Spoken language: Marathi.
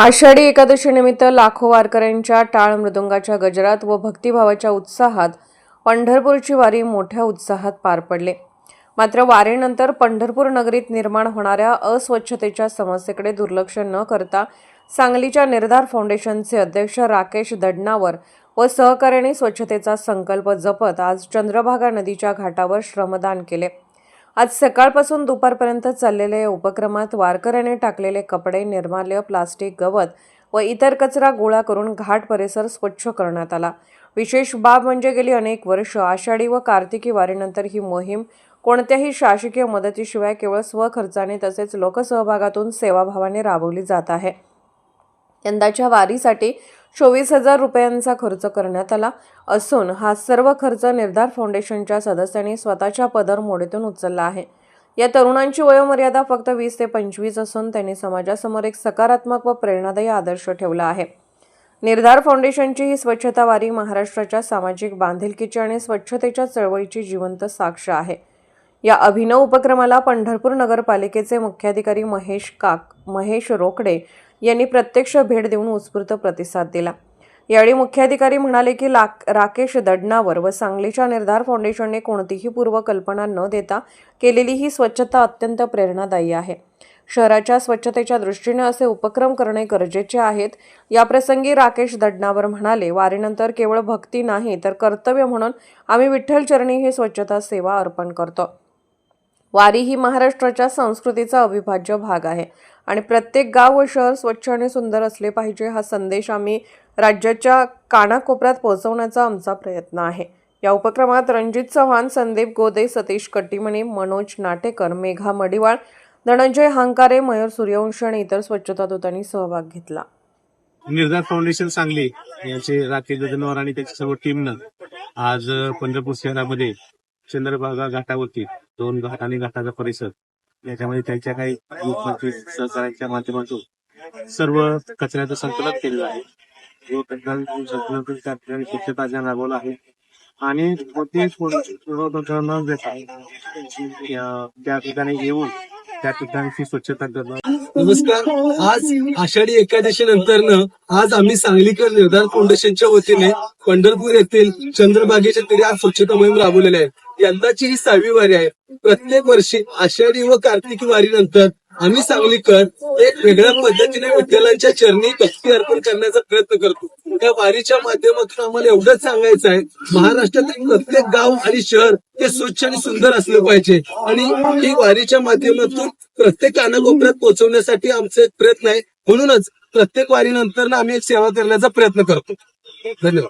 आषाढी एकादशीनिमित्त लाखो वारकऱ्यांच्या टाळ मृदुंगाच्या गजरात व भक्तिभावाच्या उत्साहात पंढरपूरची वारी मोठ्या उत्साहात पार पडले. मात्र वारीनंतर पंढरपूर नगरीत निर्माण होणाऱ्या अस्वच्छतेच्या समस्येकडे दुर्लक्ष न करता सांगलीच्या निर्धार फाउंडेशनचे अध्यक्ष राकेश दडनावर व सहकार्याने स्वच्छतेचा संकल्प जपत आज चंद्रभागा नदीच्या घाटावर श्रमदान केले. आज सकाळपासून दुपारपर्यंत चाललेल्या या उपक्रमात वारकऱ्याने टाकलेले कपडे निर्माल्य प्लास्टिक गवत व इतर कचरा गोळा करून घाट परिसर स्वच्छ करण्यात आला. विशेष बाब म्हणजे गेली अनेक वर्ष आषाढी व कार्तिकी वारीनंतर ही मोहीम कोणत्याही शासकीय मदतीशिवाय केवळ स्वखर्चाने तसेच लोकसहभागातून सेवाभावाने राबवली जात आहे. यंदाच्या वारीसाठी चोवीस हजार रुपयांचा खर्च करण्यात आला असून हा सर्व खर्च निर्धार फाउंडेशनच्या सदस्यांनी स्वतःच्या पदर मोडीतून उचलला आहे. या तरुणांची वयोमर्यादा फक्त वीस ते पंचवीस असून त्यांनी समाजासमोर एक सकारात्मक व प्रेरणादायी आदर्श ठेवला आहे. निर्धार फाउंडेशनची ही स्वच्छता वारी महाराष्ट्राच्या सामाजिक बांधिलकीची आणि स्वच्छतेच्या चळवळीची जिवंत साक्ष आहे. या अभिनव उपक्रमाला पंढरपूर नगरपालिकेचे मुख्याधिकारी महेश काक महेश रोकडे यांनी प्रत्यक्ष भेट देऊन उत्स्फूर्त प्रतिसाद दिला. यावेळी मुख्याधिकारी म्हणाले की लाक राकेश दडनावर व सांगलीच्या निर्धार फाउंडेशनने कोणतीही पूर्वकल्पना न देता केलेली ही स्वच्छता अत्यंत प्रेरणादायी आहे. शहराच्या स्वच्छतेच्या दृष्टीने असे उपक्रम करणे गरजेचे आहेत. याप्रसंगी राकेश दडनावर म्हणाले वारीनंतर केवळ भक्ती नाही तर कर्तव्य म्हणून आम्ही विठ्ठलचरणी ही स्वच्छता सेवा अर्पण करतो. वारी ही महाराष्ट्राच्या संस्कृतीचा अविभाज्य भाग आहे. आणि प्रत्येक गाव व शहर स्वच्छ आणि सुंदर असले पाहिजे हा संदेश आम्ही राज्याच्या कानाकोपऱ्यात पोहोचवण्याचा आमचा प्रयत्न आहे. या उपक्रमात रणजित चव्हाण संदीप गोदे सतीश कट्टीमणी मनोज नाटेकर मेघा मडिवाळ धनंजय हंकारे मयूर सूर्यवंशी आणि इतर स्वच्छता दूतांनी सहभाग घेतला. निर्धार फाउंडेशन सांगली यांचे राकेश ददनवर आणि त्याच्या सर्व टीमनं आज पंढरपूर शहरामध्ये चंद्रभागा घाटावरती दोन घाट आणि घाटाचा परिसर याच्यामध्ये त्यांच्या काही युथ मंत्री माध्यमातून सर्व कचऱ्याचं संकलन केलेलं आहे जो कचरा संकलन करून त्या ठिकाणी स्वच्छता अभियान राबवलं आहे आणि कोणतेही त्या ठिकाणी येऊन त्या ठिकाणची स्वच्छता करणार नमस्कार. आज आषाढी एकादशी नंतर आज आम्ही सांगलीकर निर्धार फाउंडेशनच्या वतीने पंढरपूर येथील चंद्रबागेच्या तीरे स्वच्छता मोहीम राबवलेली आहे. यंदाची ही सहावी वारी आहे. प्रत्येक वर्षी आषाढी व कार्तिकी वारीनंतर आम्ही सांगलीकर एक वेगळ्या पद्धतीने विठ्ठलांच्या चरणी भक्ती अर्पण करण्याचा प्रयत्न करतो. त्या वारीच्या माध्यमातून आम्हाला एवढंच सांगायचं आहे महाराष्ट्रातील प्रत्येक गाव आणि शहर हे स्वच्छ आणि सुंदर असलं पाहिजे. आणि ही वारीच्या माध्यमातून प्रत्येक कानाकोपऱ्यात पोहोचवण्यासाठी आमचा एक प्रयत्न आहे. म्हणूनच प्रत्येक वारीनंतर आम्ही एक सेवा करण्याचा प्रयत्न करतो. धन्यवाद.